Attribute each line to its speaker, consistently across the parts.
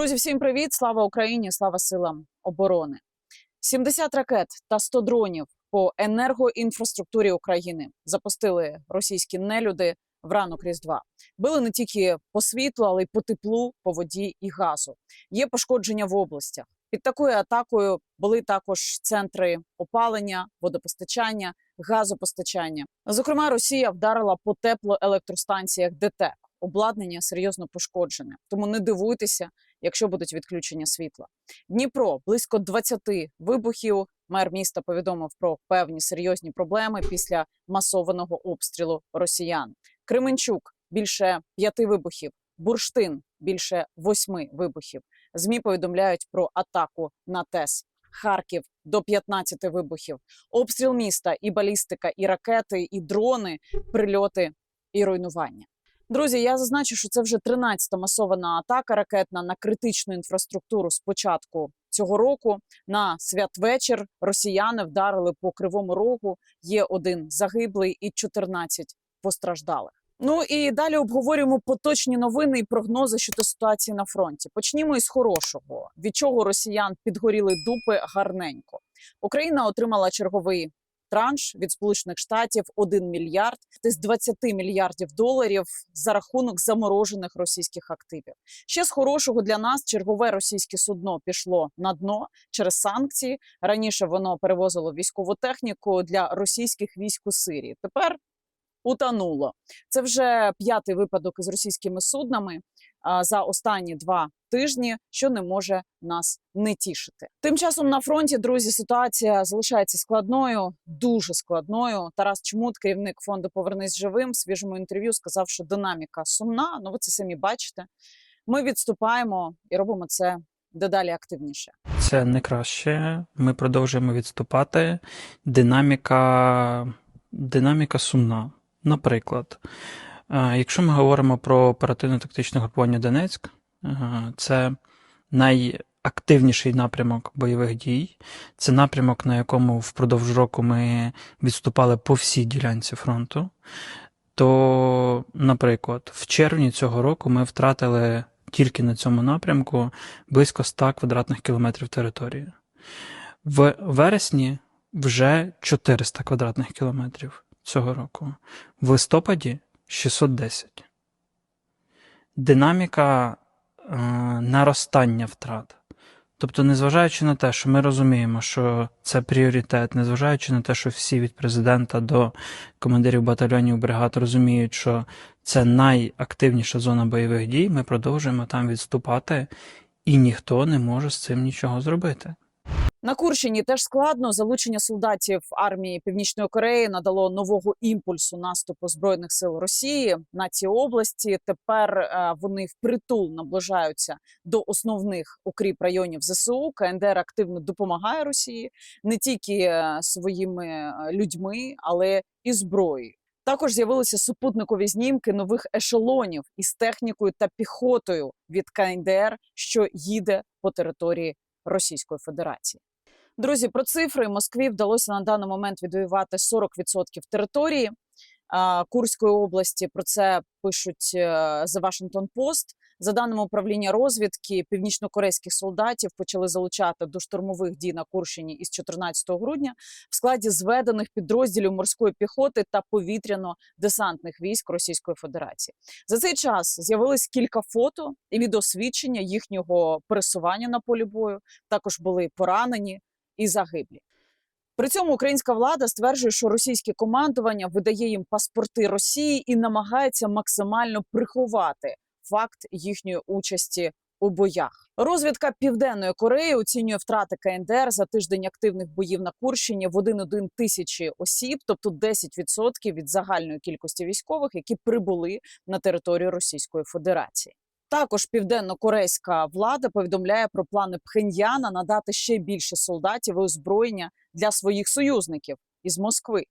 Speaker 1: Друзі, всім привіт! Слава Україні! Слава силам оборони! 70 ракет та 100 дронів по енергоінфраструктурі України запустили російські нелюди в ранок Різдва. Били не тільки по світлу, але й по теплу, по воді і газу. Є пошкодження в областях. Під такою атакою були також центри опалення, водопостачання, газопостачання. Зокрема, Росія вдарила по теплоелектростанціях ДТЕК. Обладнання серйозно пошкоджене, тому не дивуйтеся, якщо будуть відключення світла. Дніпро близько 20 вибухів. Мер міста повідомив про певні серйозні проблеми після масованого обстрілу росіян. Кременчук більше п'яти вибухів. Бурштин більше восьми вибухів. Змі повідомляють про атаку на ТЕС. Харків до 15 вибухів. Обстріл міста і балістика, і ракети, і дрони, прильоти і руйнування. Друзі, я зазначу, що це вже 13-та масована атака ракетна на критичну інфраструктуру з початку цього року. На святвечір росіяни вдарили по кривому рогу. Є один загиблий і 14 постраждалих. Ну і далі обговорюємо поточні новини і прогнози щодо ситуації на фронті. Почнімо із хорошого, від чого росіян підгоріли дупи гарненько. Україна отримала черговий транш від Сполучених Штатів 1 мільярд з 20 мільярдів доларів за рахунок заморожених російських активів. Ще з хорошого для нас чергове російське судно пішло на дно через санкції. Раніше воно перевозило військову техніку для російських військ у Сирії. Тепер утонуло. Це вже п'ятий випадок із російськими суднами за останні два тижні, що не може нас не тішити. Тим часом на фронті, друзі, ситуація залишається складною, дуже складною. Тарас Чмут, керівник фонду Повернись живим, в свіжому інтерв'ю сказав, що динаміка сумна. Ну ви це самі бачите. Ми відступаємо і робимо це дедалі активніше.
Speaker 2: Це не краще. Ми продовжуємо відступати. Динаміка, динаміка сумна. Наприклад, е, якщо ми говоримо про оперативно-тактичне групування Донецьк, е, це найактивніший напрямок бойових дій. Це напрямок, на якому впродовж року ми відступали по всій ділянці фронту. То, наприклад, в червні цього року ми втратили тільки на цьому напрямку близько 100 квадратних кілометрів території. В вересні вже 400 квадратних кілометрів цього року. В листопаді 610. Динаміка е, наростання втрат. Тобто, незважаючи на те, що ми розуміємо, що це пріоритет, незважаючи на те, що всі від президента до командирів батальйонів бригад розуміють, що це найактивніша зона бойових дій, ми продовжуємо там відступати, і ніхто не може з цим нічого зробити.
Speaker 1: На Курщині теж складно. Залучення солдатів армії Північної Кореї надало нового імпульсу наступу збройних сил Росії на ці області. Тепер е, вони впритул наближаються до основних укріп районів ЗСУ. КНДР активно допомагає Росії не тільки е, своїми е, людьми, але і зброєю. Також з'явилися супутникові знімки нових ешелонів із технікою та піхотою від КНДР, що їде по території Російської Федерації. Друзі, про цифри Москві вдалося на даний момент відвоювати 40% території Курської області. Про це пишуть е, The Washington Post. За даними управління розвідки, північнокорейських солдатів почали залучати до штурмових дій на Курщині із 14 грудня в складі зведених підрозділів морської піхоти та повітряно-десантних військ Російської Федерації. За цей час з'явилось кілька фото і відеосвідчення їхнього пересування на полі бою. Також були поранені і загиблі. При цьому українська влада стверджує, що російське командування видає їм паспорти Росії і намагається максимально приховати факт їхньої участі у боях. Розвідка Південної Кореї оцінює втрати КНДР за тиждень активних боїв на Курщині в 1,1 тисячі осіб, тобто 10% від загальної кількості військових, які прибули на територію Російської Федерації. Також південно-корейська влада повідомляє про плани Пхеньяна надати ще більше солдатів і озброєння для своїх союзників із Москви.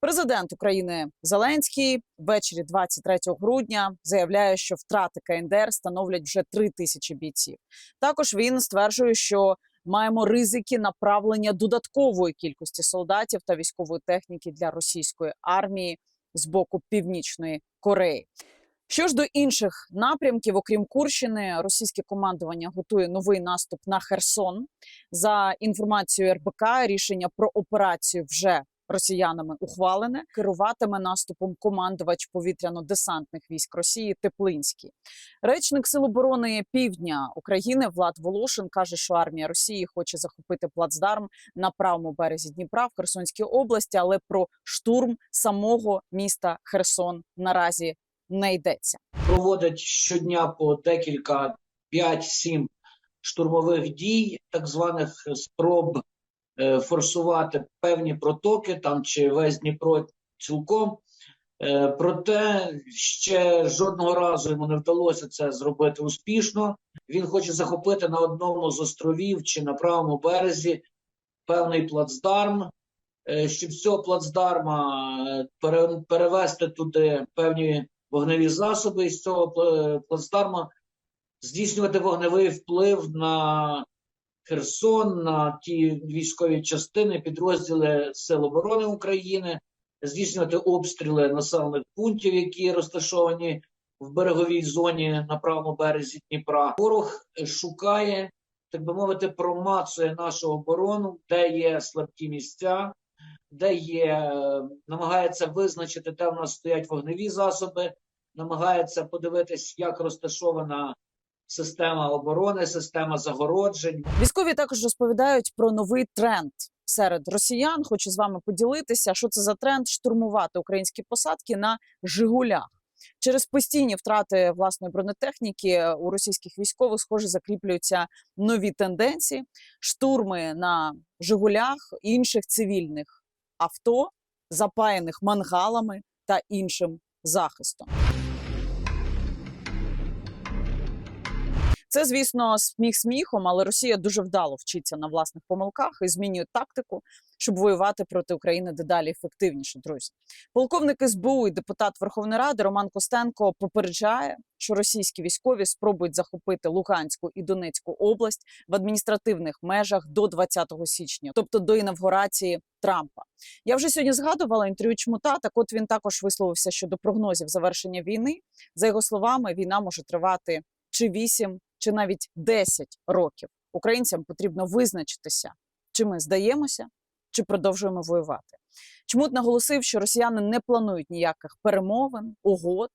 Speaker 1: Президент України Зеленський ввечері 23 грудня заявляє, що втрати КНДР становлять вже 3 тисячі бійців. Також він стверджує, що маємо ризики направлення додаткової кількості солдатів та військової техніки для російської армії з боку Північної Кореї. Що ж до інших напрямків, окрім Курщини, російське командування готує новий наступ на Херсон. За інформацією РБК, рішення про операцію вже росіянами ухвалене. Керуватиме наступом командувач повітряно-десантних військ Росії Теплинський. Речник Сил оборони Півдня України Влад Волошин каже, що армія Росії хоче захопити плацдарм на правому березі Дніпра в Херсонській області, але про штурм самого міста Херсон наразі не йдеться.
Speaker 3: проводить щодня по декілька 5-7 штурмових дій, так званих спроб форсувати певні протоки там чи весь Дніпро цілком. Е, Проте ще жодного разу йому не вдалося це зробити успішно. Він хоче захопити на одному з островів чи на правому березі певний плацдарм, е, щоб з цього плацдарма е, перевести туди певні вогневі засоби і з цього пла- плацдарма здійснювати вогневий вплив на Херсон, на ті військові частини, підрозділи Сил оборони України, здійснювати обстріли населених пунктів, які розташовані в береговій зоні на правому березі Дніпра. Ворог шукає, так би мовити, промацує нашу оборону, де є слабкі місця, де є, е, намагається визначити, де в нас стоять вогневі засоби, намагається подивитись, як розташована система оборони, система загороджень.
Speaker 1: Військові також розповідають про новий тренд серед росіян. Хочу з вами поділитися, що це за тренд штурмувати українські посадки на Жигулях. Через постійні втрати власної бронетехніки у російських військових, схоже, закріплюються нові тенденції: штурми на Жигулях інших цивільних авто, запаяних мангалами та іншим захистом. Це, звісно, сміх сміхом, але Росія дуже вдало вчиться на власних помилках і змінює тактику, щоб воювати проти України дедалі ефективніше. Друзі, полковник СБУ і депутат Верховної Ради Роман Костенко попереджає, що російські військові спробують захопити Луганську і Донецьку область в адміністративних межах до 20 січня, тобто до інавгурації Трампа. Я вже сьогодні згадувала інтерв'ю Чмута. Так, от він також висловився щодо прогнозів завершення війни. За його словами, війна може тривати чи 8, чи навіть 10 років. Українцям потрібно визначитися, чи ми здаємося, чи продовжуємо воювати. Чмут наголосив, що росіяни не планують ніяких перемовин, угод.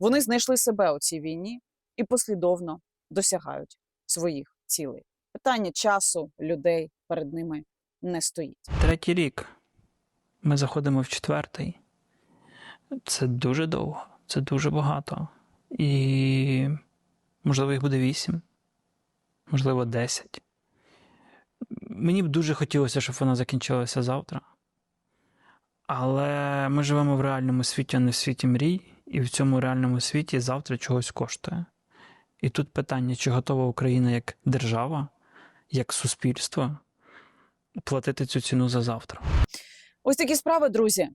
Speaker 1: Вони знайшли себе у цій війні і послідовно досягають своїх цілей. Питання часу людей перед ними не стоїть.
Speaker 2: Третій рік. Ми заходимо в четвертий. Це дуже довго, це дуже багато. І можливо, їх буде вісім, можливо, десять. Мені б дуже хотілося, щоб вона закінчилася завтра. Але ми живемо в реальному світі, а не в світі мрій, і в цьому реальному світі завтра чогось коштує. І тут питання, чи готова Україна як держава, як суспільство платити цю ціну за завтра.
Speaker 1: Ось такі справи, друзі.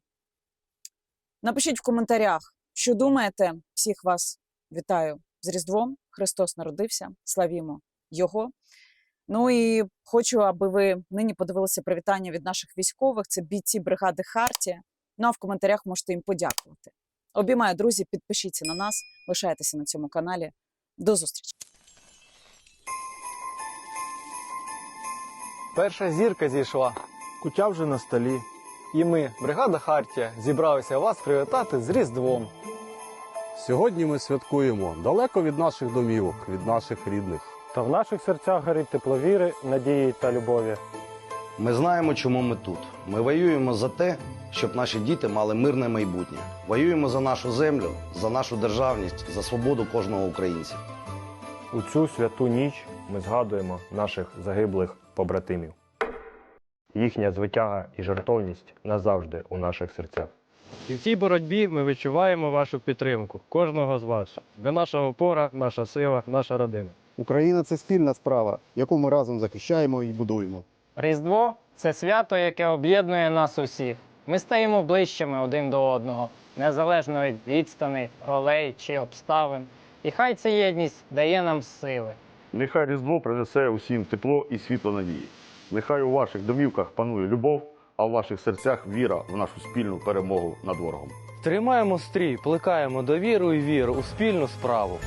Speaker 1: Напишіть в коментарях, що думаєте. Всіх вас вітаю з Різдвом. Христос народився. Славімо Його. Ну і хочу, аби ви нині подивилися привітання від наших військових. Це бійці бригади Хартія. Ну а в коментарях можете їм подякувати. Обіймаю, друзі, підпишіться на нас, лишайтеся на цьому каналі. До зустрічі!
Speaker 4: Перша зірка зійшла, кутя вже на столі. І ми, бригада Хартія, зібралися вас привітати з Різдвом.
Speaker 5: Сьогодні ми святкуємо далеко від наших домівок, від наших рідних.
Speaker 6: Та в наших серцях горить тепло віри, надії та любові.
Speaker 7: Ми знаємо, чому ми тут. Ми воюємо за те, щоб наші діти мали мирне майбутнє. Воюємо за нашу землю, за нашу державність, за свободу кожного українця.
Speaker 6: У цю святу ніч ми згадуємо наших загиблих побратимів. Їхня звитяга і жертовність назавжди у наших серцях.
Speaker 8: І в цій боротьбі ми відчуваємо вашу підтримку, кожного з вас. Ви наша опора, наша сила, наша родина.
Speaker 9: Україна це спільна справа, яку ми разом захищаємо і будуємо.
Speaker 10: Різдво це свято, яке об'єднує нас усіх. Ми стаємо ближчими один до одного, незалежно від відстаней, ролей чи обставин. І хай ця єдність дає нам сили.
Speaker 11: Нехай Різдво принесе усім тепло і світло надії. Нехай у ваших домівках панує любов, а в ваших серцях віра в нашу спільну перемогу над ворогом.
Speaker 12: Тримаємо стрій, плекаємо довіру і віру у спільну справу.